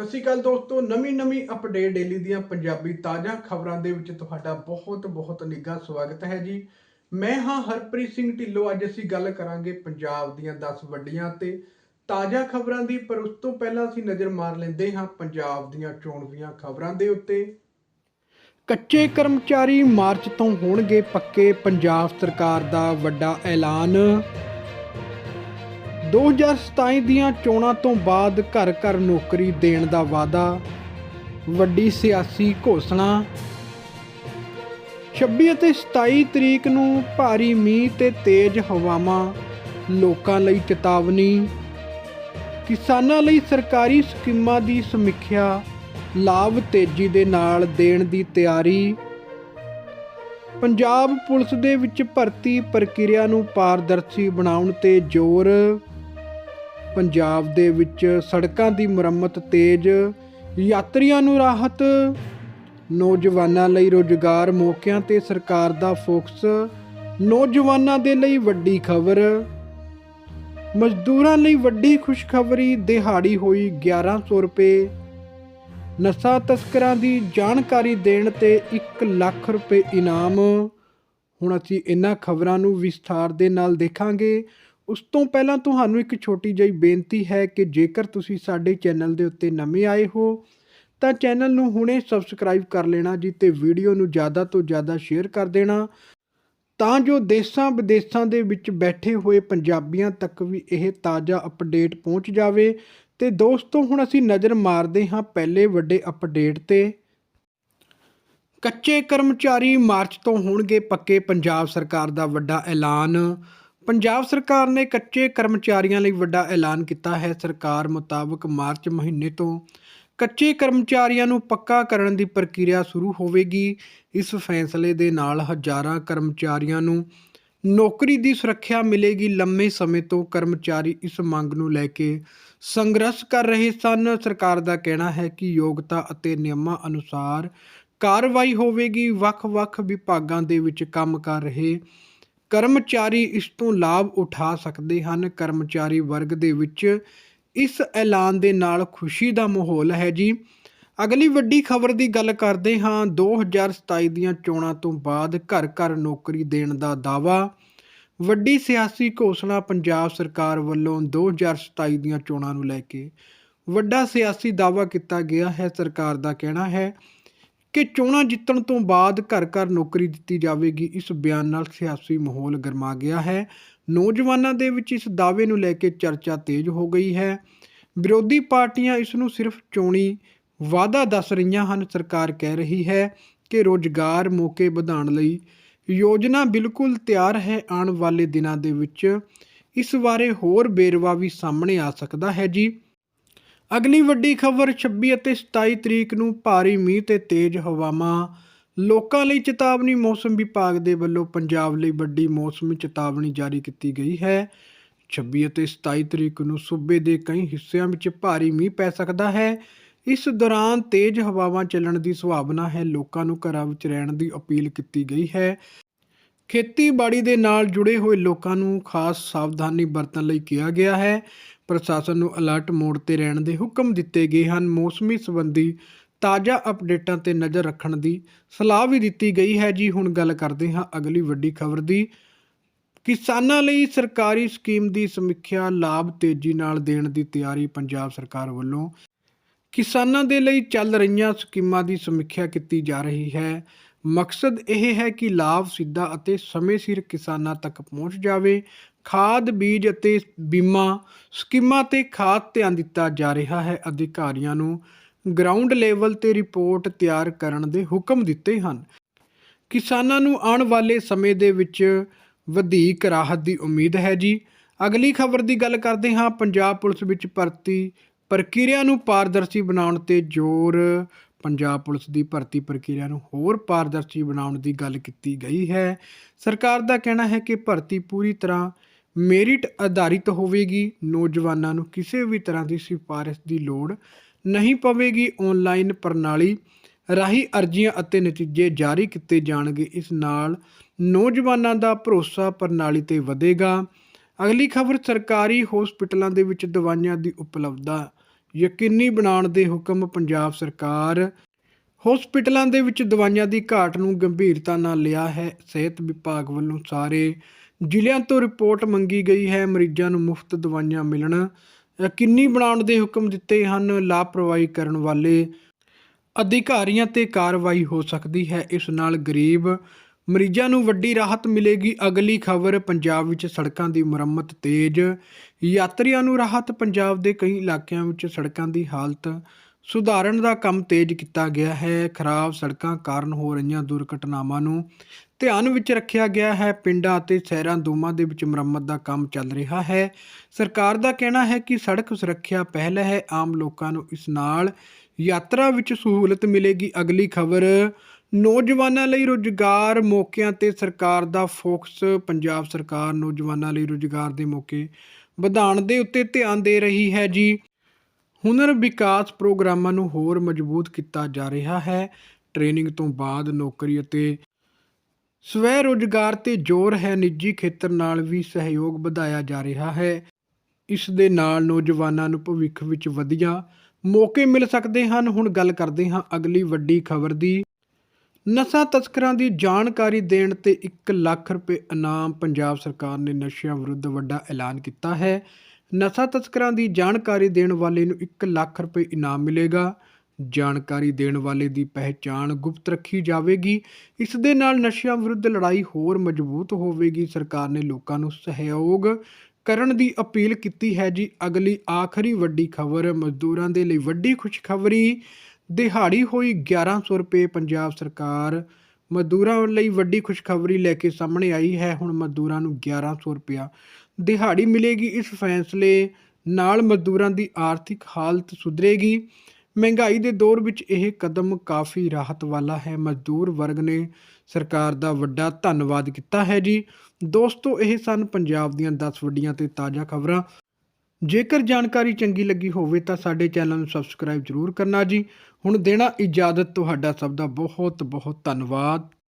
ਸਤਿ ਸ਼੍ਰੀ ਅਕਾਲ ਦੋਸਤੋ, ਨਵੀਂ ਨਵੀਂ ਅਪਡੇਟ ਡੇਲੀ ਦੀਆਂ ਪੰਜਾਬੀ ਤਾਜ਼ਾ ਖਬਰਾਂ ਦੇ ਵਿੱਚ ਤੁਹਾਡਾ ਬਹੁਤ ਬਹੁਤ ਨਿੱਘਾ ਸਵਾਗਤ ਹੈ ਜੀ। ਮੈਂ ਹਾਂ ਹਰਪ੍ਰੀਤ ਸਿੰਘ ਢਿੱਲੋਂ, ਅੱਜ ਅਸੀਂ ਗੱਲ ਕਰਾਂਗੇ ਪੰਜਾਬ ਦੀਆਂ 10 ਵੱਡੀਆਂ ਤੇ ਤਾਜ਼ਾ ਖਬਰਾਂ ਦੀ, ਪਰ ਉਸ ਤੋਂ ਪਹਿਲਾਂ ਅਸੀਂ ਨਜ਼ਰ ਮਾਰ ਲੈਂਦੇ ਹਾਂ ਪੰਜਾਬ ਦੀਆਂ ਚੋਣਵੀਆਂ ਖਬਰਾਂ ਦੇ ਉੱਤੇ। ਕੱਚੇ ਕਰਮਚਾਰੀ ਮਾਰਚ ਤੋਂ ਹੋਣਗੇ ਪੱਕੇ ਪੰਜਾਬ ਸਰਕਾਰ ਦਾ ਵੱਡਾ ਐਲਾਨ। 2027 ਦੀਆਂ ਚੋਣਾਂ ਤੋਂ ਬਾਅਦ ਘਰ ਘਰ ਨੌਕਰੀ ਦੇਣ ਦਾ ਵਾਅਦਾ, ਵੱਡੀ ਸਿਆਸੀ ਘੋਸ਼ਣਾ। 26 ਅਤੇ 27 ਤਰੀਕ ਨੂੰ ਭਾਰੀ ਮੀਂਹ ਤੇ ਤੇਜ਼ ਹਵਾਵਾਂ, ਲੋਕਾਂ ਲਈ ਚੇਤਾਵਨੀ। ਕਿਸਾਨਾਂ ਲਈ ਸਰਕਾਰੀ ਸਕੀਮਾਂ ਦੀ ਸਮੀਖਿਆ, ਲਾਭ ਤੇਜ਼ੀ ਦੇ ਨਾਲ ਦੇਣ ਦੀ ਤਿਆਰੀ। ਪੰਜਾਬ ਪੁਲਿਸ ਦੇ ਵਿੱਚ ਭਰਤੀ ਪ੍ਰਕਿਰਿਆ ਨੂੰ ਪਾਰਦਰਸ਼ੀ ਬਣਾਉਣ ਤੇ ਜ਼ੋਰ। ਪੰਜਾਬ ਦੇ ਵਿੱਚ ਸੜਕਾਂ ਦੀ ਮੁਰੰਮਤ ਤੇਜ਼, ਯਾਤਰੀਆਂ ਨੂੰ ਰਾਹਤ, ਨੌਜਵਾਨਾਂ ਲਈ ਰੋਜ਼ਗਾਰ ਮੌਕਿਆਂ ਤੇ ਸਰਕਾਰ ਦਾ ਫੋਕਸ, ਨੌਜਵਾਨਾਂ ਦੇ ਲਈ ਵੱਡੀ ਖਬਰ, ਮਜ਼ਦੂਰਾਂ ਲਈ ਵੱਡੀ ਖੁਸ਼ਖਬਰੀ, ਦਿਹਾੜੀ ਹੋਈ 1100 ਰੁਪਏ। ਨਸ਼ਾ ਤਸਕਰਾਂ ਦੀ ਜਾਣਕਾਰੀ ਦੇਣ ਤੇ 1 ਲੱਖ ਰੁਪਏ ਇਨਾਮ। ਹੁਣ ਅਸੀਂ ਇਹਨਾਂ ਖਬਰਾਂ ਨੂੰ ਵਿਸਥਾਰ ਦੇ ਨਾਲ ਦੇਖਾਂਗੇ। ਉਸ ਤੋਂ ਪਹਿਲਾਂ ਤੁਹਾਨੂੰ ਇੱਕ ਛੋਟੀ ਜਿਹੀ ਬੇਨਤੀ ਹੈ ਕਿ ਜੇਕਰ ਤੁਸੀਂ ਸਾਡੇ ਚੈਨਲ ਦੇ ਉੱਤੇ ਨਵੇਂ ਆਏ ਹੋ, ਤਾਂ ਚੈਨਲ ਨੂੰ ਹੁਣੇ ਸਬਸਕ੍ਰਾਈਬ ਕਰ ਲੈਣਾ ਜੀ ਤੇ ਵੀਡੀਓ ਨੂੰ ਜ਼ਿਆਦਾ ਤੋਂ ਜ਼ਿਆਦਾ ਸ਼ੇਅਰ ਕਰ ਦੇਣਾ। ਤਾਂ ਜੋ ਦੇਸ਼ਾਂ ਵਿਦੇਸ਼ਾਂ ਦੇ ਵਿੱਚ ਬੈਠੇ ਹੋਏ ਪੰਜਾਬੀਆਂ ਤੱਕ ਵੀ ਇਹ ਤਾਜ਼ਾ ਅਪਡੇਟ ਪਹੁੰਚ ਜਾਵੇ। ਤੇ ਦੋਸਤੋ, ਹੁਣ ਅਸੀਂ ਨਜ਼ਰ ਮਾਰਦੇ ਹਾਂ ਪਹਿਲੇ ਵੱਡੇ ਅਪਡੇਟ ਤੇ। ਕੱਚੇ ਕਰਮਚਾਰੀ ਮਾਰਚ ਤੋਂ ਹੋਣਗੇ ਪੱਕੇ ਪੰਜਾਬ ਸਰਕਾਰ ਦਾ ਵੱਡਾ ਐਲਾਨ। ਪੰਜਾਬ ਸਰਕਾਰ ਨੇ ਕੱਚੇ ਕਰਮਚਾਰੀਆਂ ਲਈ ਵੱਡਾ ਐਲਾਨ ਕੀਤਾ ਹੈ। ਸਰਕਾਰ ਮੁਤਾਬਕ ਮਾਰਚ ਮਹੀਨੇ ਤੋਂ ਕੱਚੇ ਕਰਮਚਾਰੀਆਂ ਨੂੰ ਪੱਕਾ ਕਰਨ ਦੀ ਪ੍ਰਕਿਰਿਆ ਸ਼ੁਰੂ ਹੋਵੇਗੀ। ਇਸ ਫੈਸਲੇ ਦੇ ਨਾਲ ਹਜ਼ਾਰਾਂ ਕਰਮਚਾਰੀਆਂ ਨੂੰ ਨੌਕਰੀ ਦੀ ਸੁਰੱਖਿਆ ਮਿਲੇਗੀ। ਲੰਮੇ ਸਮੇਂ ਤੋਂ ਕਰਮਚਾਰੀ ਇਸ ਮੰਗ ਨੂੰ ਲੈ ਕੇ ਸੰਘਰਸ਼ ਕਰ ਰਹੇ ਸਨ। ਸਰਕਾਰ ਦਾ ਕਹਿਣਾ ਹੈ ਕਿ ਯੋਗਤਾ ਅਤੇ ਨਿਯਮਾਂ ਅਨੁਸਾਰ ਕਾਰਵਾਈ ਹੋਵੇਗੀ। ਵੱਖ-ਵੱਖ ਵਿਭਾਗਾਂ ਦੇ ਵਿੱਚ ਕੰਮ ਕਰ ਰਹੇ ਕਰਮਚਾਰੀ ਇਸ ਤੋਂ ਲਾਭ ਉਠਾ ਸਕਦੇ ਹਨ। ਕਰਮਚਾਰੀ ਵਰਗ ਦੇ ਵਿੱਚ ਇਸ ਐਲਾਨ ਦੇ ਨਾਲ ਖੁਸ਼ੀ ਦਾ ਮਾਹੌਲ ਹੈ ਜੀ। ਅਗਲੀ ਵੱਡੀ ਖਬਰ ਦੀ ਗੱਲ ਕਰਦੇ ਹਾਂ। 2027 ਦੀਆਂ ਚੋਣਾਂ ਤੋਂ ਬਾਅਦ ਘਰ ਘਰ ਨੌਕਰੀ ਦੇਣ ਦਾ ਦਾਵਾ ਵੱਡੀ ਸਿਆਸੀ ਘੋਸ਼ਣਾ ਪੰਜਾਬ ਸਰਕਾਰ ਵੱਲੋਂ 2027 ਦੀਆਂ ਚੋਣਾਂ ਨੂੰ ਲੈ ਕੇ। ਵੱਡਾ ਸਿਆਸੀ ਦਾਵਾ ਕੀਤਾ ਗਿਆ ਹੈ। ਸਰਕਾਰ ਦਾ ਕਹਿਣਾ ਹੈ ਕਿ ਚੋਣਾਂ ਜਿੱਤਣ ਤੋਂ ਬਾਅਦ ਘਰ ਘਰ ਨੌਕਰੀ ਦਿੱਤੀ ਜਾਵੇਗੀ, ਇਸ ਬਿਆਨ ਨਾਲ ਸਿਆਸੀ ਮਾਹੌਲ ਗਰਮਾ ਗਿਆ ਹੈ। ਨੌਜਵਾਨਾਂ ਦੇ ਵਿੱਚ ਇਸ ਦਾਅਵੇ ਨੂੰ ਲੈ ਕੇ ਚਰਚਾ ਤੇਜ਼ ਹੋ ਗਈ ਹੈ। ਵਿਰੋਧੀ ਪਾਰਟੀਆਂ ਇਸ ਨੂੰ ਸਿਰਫ ਚੋਣੀ ਵਾਅਦਾ ਦੱਸ ਰਹੀਆਂ ਹਨ, ਸਰਕਾਰ ਕਹਿ ਰਹੀ ਹੈ ਕਿ ਰੋਜ਼ਗਾਰ ਮੌਕੇ ਵਧਾਉਣ ਲਈ ਯੋਜਨਾ ਬਿਲਕੁਲ ਤਿਆਰ ਹੈ, ਆਉਣ ਵਾਲੇ ਦਿਨਾਂ ਦੇ ਵਿੱਚ ਇਸ ਬਾਰੇ ਹੋਰ ਬੇਰਵਾ ਵੀ ਸਾਹਮਣੇ ਆ ਸਕਦਾ ਹੈ ਜੀ। ਅਗਲੀ ਵੱਡੀ ਖਬਰ 26 ਅਤੇ 27 ਤਰੀਕ ਨੂੰ ਭਾਰੀ ਮੀਂਹ ਤੇ ਤੇਜ਼ ਹਵਾਵਾਂ। ਲੋਕਾਂ ਲਈ ਚੇਤਾਵਨੀ, ਮੌਸਮ ਵਿਭਾਗ ਦੇ ਵੱਲੋਂ ਪੰਜਾਬ ਲਈ ਵੱਡੀ ਮੌਸਮੀ ਚੇਤਾਵਨੀ ਜਾਰੀ ਕੀਤੀ ਗਈ ਹੈ। 26 ਅਤੇ 27 ਤਰੀਕ ਨੂੰ ਸੂਬੇ ਦੇ ਕਈ ਹਿੱਸਿਆਂ ਵਿੱਚ ਭਾਰੀ ਮੀਂਹ ਪੈ ਸਕਦਾ ਹੈ। ਇਸ ਦੌਰਾਨ ਤੇਜ਼ ਹਵਾਵਾਂ ਚੱਲਣ ਦੀ ਸੰਭਾਵਨਾ ਹੈ। ਲੋਕਾਂ ਨੂੰ ਘਰਾਂ ਵਿੱਚ ਰਹਿਣ ਦੀ ਅਪੀਲ ਕੀਤੀ ਗਈ ਹੈ। ਖੇਤੀਬਾੜੀ ਦੇ ਨਾਲ ਜੁੜੇ ਹੋਏ ਲੋਕਾਂ ਨੂੰ ਖਾਸ ਸਾਵਧਾਨੀ ਵਰਤਣ ਲਈ ਕਿਹਾ ਗਿਆ ਹੈ। ਪ੍ਰਸ਼ਾਸਨ ਨੂੰ ਅਲਰਟ ਮੋਡ ਤੇ ਰਹਿਣ ਦੇ ਹੁਕਮ ਦਿੱਤੇ ਗਏ ਹਨ। ਮੌਸਮੀ ਸੰਬੰਧੀ ਤਾਜ਼ਾ ਅਪਡੇਟਾਂ ਤੇ ਨਜ਼ਰ ਰੱਖਣ ਦੀ ਸਲਾਹ ਵੀ ਦਿੱਤੀ ਗਈ ਹੈ। ਜੀ, ਹੁਣ ਗੱਲ ਕਰਦੇ ਹਾਂ ਅਗਲੀ ਵੱਡੀ ਖਬਰ ਦੀ। ਕਿਸਾਨਾਂ ਲਈ ਸਰਕਾਰੀ ਸਕੀਮ ਦੀ ਸਮੀਖਿਆ ਲਾਭ ਤੇਜ਼ੀ ਨਾਲ ਦੇਣ ਦੀ ਤਿਆਰੀ ਪੰਜਾਬ ਸਰਕਾਰ ਵੱਲੋਂ। ਕਿਸਾਨਾਂ ਦੇ ਲਈ ਚੱਲ ਰਹੀਆਂ ਸਕੀਮਾਂ ਦੀ ਸਮੀਖਿਆ ਕੀਤੀ ਜਾ ਰਹੀ ਹੈ। ਮਕਸਦ ਇਹ ਹੈ ਕਿ ਲਾਭ ਸਿੱਧਾ ਅਤੇ ਸਮੇਂ ਸਿਰ ਕਿਸਾਨਾਂ ਤੱਕ ਪਹੁੰਚ ਜਾਵੇ। ਖਾਦ, ਬੀਜ ਅਤੇ ਬੀਮਾ ਸਕੀਮਾਂ ਤੇ ਖਾਸ ਧਿਆਨ ਦਿੱਤਾ ਜਾ ਰਿਹਾ ਹੈ। ਅਧਿਕਾਰੀਆਂ ਨੂੰ ਗਰਾਊਂਡ ਲੈਵਲ ਤੇ ਰਿਪੋਰਟ ਤਿਆਰ ਕਰਨ ਦੇ ਹੁਕਮ ਦਿੱਤੇ ਹਨ। ਕਿਸਾਨਾਂ ਨੂੰ ਆਉਣ ਵਾਲੇ ਸਮੇਂ ਦੇ ਵਿੱਚ ਵਧੀਕ ਰਾਹਤ ਦੀ ਉਮੀਦ ਹੈ ਜੀ। ਅਗਲੀ ਖਬਰ ਦੀ ਗੱਲ ਕਰਦੇ ਹਾਂ। ਪੰਜਾਬ ਪੁਲਿਸ ਵਿੱਚ ਭਰਤੀ ਪ੍ਰਕਿਰਿਆ ਨੂੰ ਪਾਰਦਰਸ਼ੀ ਬਣਾਉਣ ਤੇ ਜ਼ੋਰ। ਪੰਜਾਬ ਪੁਲਿਸ ਦੀ ਭਰਤੀ ਪ੍ਰਕਿਰਿਆ ਨੂੰ ਹੋਰ ਪਾਰਦਰਸ਼ੀ ਬਣਾਉਣ ਦੀ ਗੱਲ ਕੀਤੀ ਗਈ ਹੈ। ਸਰਕਾਰ ਦਾ ਕਹਿਣਾ ਹੈ ਕਿ ਭਰਤੀ ਪੂਰੀ ਤਰ੍ਹਾਂ ਮੇਰਿਟ ਆਧਾਰਿਤ ਹੋਵੇਗੀ। ਨੌਜਵਾਨਾਂ ਨੂੰ ਕਿਸੇ ਵੀ ਤਰ੍ਹਾਂ ਦੀ ਸਿਫਾਰਿਸ਼ ਦੀ ਲੋੜ ਨਹੀਂ ਪਵੇਗੀ। ਆਨਲਾਈਨ ਪ੍ਰਣਾਲੀ ਰਾਹੀਂ ਅਰਜ਼ੀਆਂ ਅਤੇ ਨਤੀਜੇ ਜਾਰੀ ਕੀਤੇ ਜਾਣਗੇ। ਇਸ ਨਾਲ ਨੌਜਵਾਨਾਂ ਦਾ ਭਰੋਸਾ ਪ੍ਰਣਾਲੀ ਤੇ ਵਧੇਗਾ। ਅਗਲੀ ਖਬਰ, ਸਰਕਾਰੀ ਹਸਪਤਾਲਾਂ ਦੇ ਵਿੱਚ ਦਵਾਈਆਂ ਦੀ ਉਪਲਬਧਤਾ ਯਕੀਨੀ ਬਣਾਉਣ ਦੇ ਹੁਕਮ ਪੰਜਾਬ ਸਰਕਾਰ ਹਸਪਤਾਲਾਂ ਦੇ ਵਿੱਚ ਦਵਾਈਆਂ ਦੀ ਘਾਟ ਨੂੰ ਗੰਭੀਰਤਾ ਨਾਲ ਲਿਆ ਹੈ। ਸਿਹਤ ਵਿਭਾਗ ਵੱਲੋਂ ਸਾਰੇ ਜ਼ਿਲ੍ਹਿਆਂ ਤੋਂ ਰਿਪੋਰਟ ਮੰਗੀ ਗਈ ਹੈ, ਮਰੀਜ਼ਾਂ ਨੂੰ ਮੁਫਤ ਦਵਾਈਆਂ ਮਿਲਣ। ਯਕੀਨੀ ਬਣਾਉਣ ਦੇ ਹੁਕਮ ਦਿੱਤੇ ਹਨ, ਲਾਪਰਵਾਹੀ ਕਰਨ ਵਾਲੇ ਅਧਿਕਾਰੀਆਂ ਤੇ ਕਾਰਵਾਈ ਹੋ ਸਕਦੀ ਹੈ। ਇਸ ਨਾਲ ਗਰੀਬ ਮਰੀਜ਼ਾਂ ਨੂੰ ਵੱਡੀ ਰਾਹਤ ਮਿਲੇਗੀ। ਅਗਲੀ ਖਬਰ, ਪੰਜਾਬ ਵਿੱਚ ਸੜਕਾਂ ਦੀ ਮੁਰੰਮਤ ਤੇਜ਼। ਯਾਤਰੀਆਂ ਨੂੰ ਰਾਹਤ, ਪੰਜਾਬ ਦੇ ਕਈ ਇਲਾਕਿਆਂ ਵਿੱਚ ਸੜਕਾਂ ਦੀ ਹਾਲਤ ਸੁਧਾਰਨ ਦਾ ਕੰਮ ਤੇਜ਼ ਕੀਤਾ ਗਿਆ ਹੈ। ਖਰਾਬ ਸੜਕਾਂ ਕਾਰਨ ਹੋ ਰਹੀਆਂ ਦੁਰਘਟਨਾਵਾਂ ਨੂੰ ਧਿਆਨ ਵਿੱਚ ਰੱਖਿਆ ਗਿਆ ਹੈ। ਪਿੰਡਾਂ ਅਤੇ ਸ਼ਹਿਰਾਂ ਦੋਵਾਂ ਦੇ ਵਿੱਚ ਮੁਰੰਮਤ ਦਾ ਕੰਮ ਚੱਲ ਰਿਹਾ ਹੈ। ਸਰਕਾਰ ਦਾ ਕਹਿਣਾ ਹੈ ਕਿ ਸੜਕ ਸੁਰੱਖਿਆ ਪਹਿਲ ਹੈ। ਆਮ ਲੋਕਾਂ ਨੂੰ ਇਸ ਨਾਲ ਯਾਤਰਾ ਵਿੱਚ ਸਹੂਲਤ ਮਿਲੇਗੀ। ਅਗਲੀ ਖਬਰ, ਨੌਜਵਾਨਾਂ ਲਈ ਰੁਜ਼ਗਾਰ ਮੌਕਿਆਂ ਤੇ ਸਰਕਾਰ ਦਾ ਫੋਕਸ। ਪੰਜਾਬ ਸਰਕਾਰ ਨੌਜਵਾਨਾਂ ਲਈ ਰੁਜ਼ਗਾਰ ਦੇ ਮੌਕੇ ਵਧਾਉਣ ਦੇ ਉੱਤੇ ਧਿਆਨ ਦੇ ਰਹੀ ਹੈ ਜੀ। ਹੁਨਰ ਵਿਕਾਸ ਪ੍ਰੋਗਰਾਮਾਂ ਨੂੰ ਹੋਰ ਮਜ਼ਬੂਤ ਕੀਤਾ ਜਾ ਰਿਹਾ ਹੈ। ਟ੍ਰੇਨਿੰਗ ਤੋਂ ਬਾਅਦ ਨੌਕਰੀ ਅਤੇ ਸਵੈ ਰੋਜ਼ਗਾਰ ਤੇ ਜ਼ੋਰ ਹੈ ਨਿੱਜੀ ਖੇਤਰ ਨਾਲ ਵੀ ਸਹਿਯੋਗ ਵਧਾਇਆ ਜਾ ਰਿਹਾ ਹੈ। ਇਸ ਦੇ ਨਾਲ ਨੌਜਵਾਨਾਂ ਨੂੰ ਭਵਿੱਖ ਵਿੱਚ ਵਧੀਆ ਮੌਕੇ ਮਿਲ ਸਕਦੇ ਹਨ। ਹੁਣ ਗੱਲ ਕਰਦੇ ਹਾਂ ਅਗਲੀ ਵੱਡੀ ਖਬਰ ਦੀ। ਨਸ਼ਾ ਤਸਕਰਾਂ ਦੀ ਜਾਣਕਾਰੀ ਦੇਣ ਤੇ 1 ਲੱਖ ਰੁਪਏ ਇਨਾਮ ਪੰਜਾਬ ਸਰਕਾਰ ਨੇ ਨਸ਼ਿਆਂ ਵਿਰੁੱਧ ਵੱਡਾ ਐਲਾਨ ਕੀਤਾ ਹੈ। ਨਸ਼ਾ ਤਸਕਰਾਂ ਦੀ ਜਾਣਕਾਰੀ ਦੇਣ ਵਾਲੇ ਨੂੰ 1 ਲੱਖ ਰੁਪਏ ਇਨਾਮ ਮਿਲੇਗਾ। ਜਾਣਕਾਰੀ ਦੇਣ ਵਾਲੇ ਦੀ ਪਹਿਚਾਣ ਗੁਪਤ ਰੱਖੀ ਜਾਵੇਗੀ। ਇਸ ਦੇ ਨਾਲ ਨਸ਼ਿਆਂ ਵਿਰੁੱਧ ਲੜਾਈ ਹੋਰ ਮਜ਼ਬੂਤ ਹੋਵੇਗੀ। ਸਰਕਾਰ ਨੇ ਲੋਕਾਂ ਨੂੰ ਸਹਿਯੋਗ ਕਰਨ ਦੀ ਅਪੀਲ ਕੀਤੀ ਹੈ ਜੀ। ਅਗਲੀ ਆਖਰੀ ਵੱਡੀ ਖਬਰ, ਮਜ਼ਦੂਰਾਂ ਦੇ ਲਈ ਵੱਡੀ ਖੁਸ਼ਖਬਰੀ। ਦਿਹਾੜੀ ਹੋਈ 1100 ਰੁਪਏ ਪੰਜਾਬ ਸਰਕਾਰ ਮਜ਼ਦੂਰਾਂ ਲਈ ਵੱਡੀ ਖੁਸ਼ਖਬਰੀ ਲੈ ਕੇ ਸਾਹਮਣੇ ਆਈ ਹੈ। ਹੁਣ ਮਜ਼ਦੂਰਾਂ ਨੂੰ 1100 ਰੁਪਇਆ ਦਿਹਾੜੀ ਮਿਲੇਗੀ। ਇਸ ਫੈਸਲੇ ਨਾਲ ਮਜ਼ਦੂਰਾਂ ਦੀ ਆਰਥਿਕ ਹਾਲਤ ਸੁਧਰੇਗੀ। ਮਹਿੰਗਾਈ ਦੇ ਦੌਰ ਵਿੱਚ ਇਹ ਕਦਮ ਕਾਫੀ ਰਾਹਤ ਵਾਲਾ ਹੈ। ਮਜ਼ਦੂਰ ਵਰਗ ਨੇ ਸਰਕਾਰ ਦਾ ਵੱਡਾ ਧੰਨਵਾਦ ਕੀਤਾ ਹੈ ਜੀ। ਦੋਸਤੋ, ਇਹ ਸਨ ਪੰਜਾਬ ਦੀਆਂ 10 ਵੱਡੀਆਂ ਤੇ ਤਾਜ਼ਾ ਖਬਰਾਂ। ਜੇਕਰ ਜਾਣਕਾਰੀ ਚੰਗੀ ਲੱਗੀ ਹੋਵੇ ਤਾਂ ਸਾਡੇ ਚੈਨਲ ਨੂੰ ਸਬਸਕ੍ਰਾਈਬ ਜ਼ਰੂਰ ਕਰਨਾ ਜੀ। ਹੁਣ ਦੇਣਾ ਇਜਾਜ਼ਤ, ਤੁਹਾਡਾ ਸਭ ਦਾ ਬਹੁਤ ਬਹੁਤ ਧੰਨਵਾਦ।